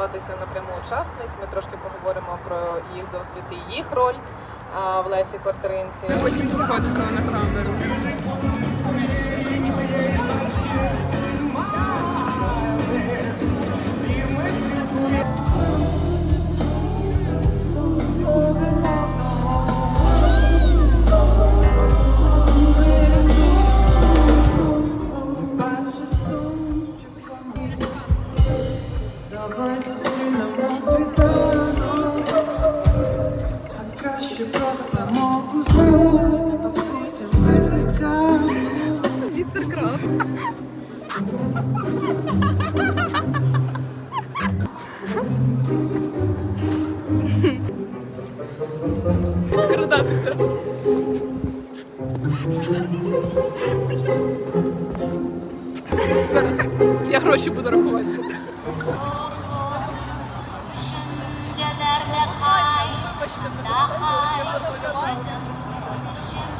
Стосуватися напряму учасниць. Ми трошки поговоримо про їх досвід і їх роль в Лесі Квартиринці. Потім пофоткала на камеру. Зараз я гроші буду рахувати. Dünya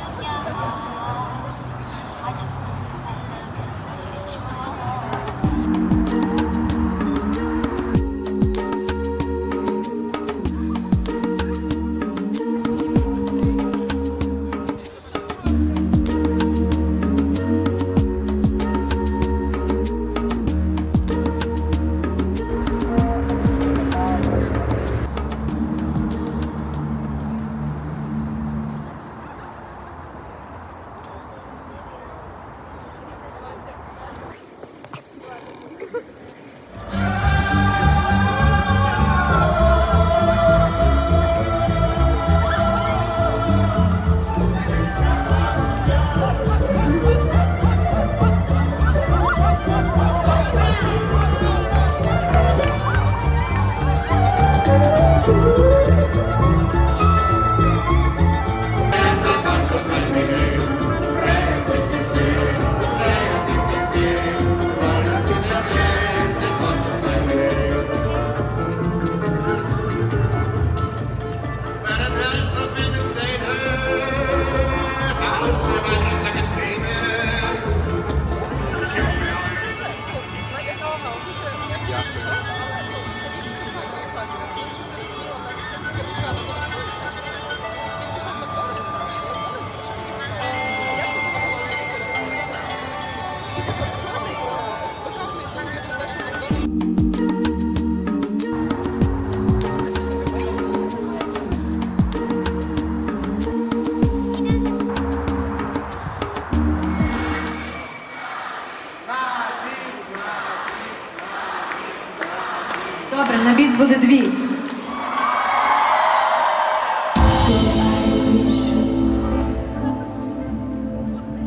Добре, на біс буде дві.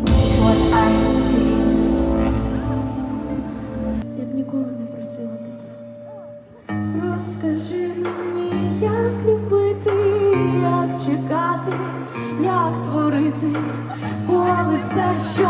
This is what I see. Я б ніколи не просила тебе. Розкажи мені, як любити, як чекати, як творити, коли все, що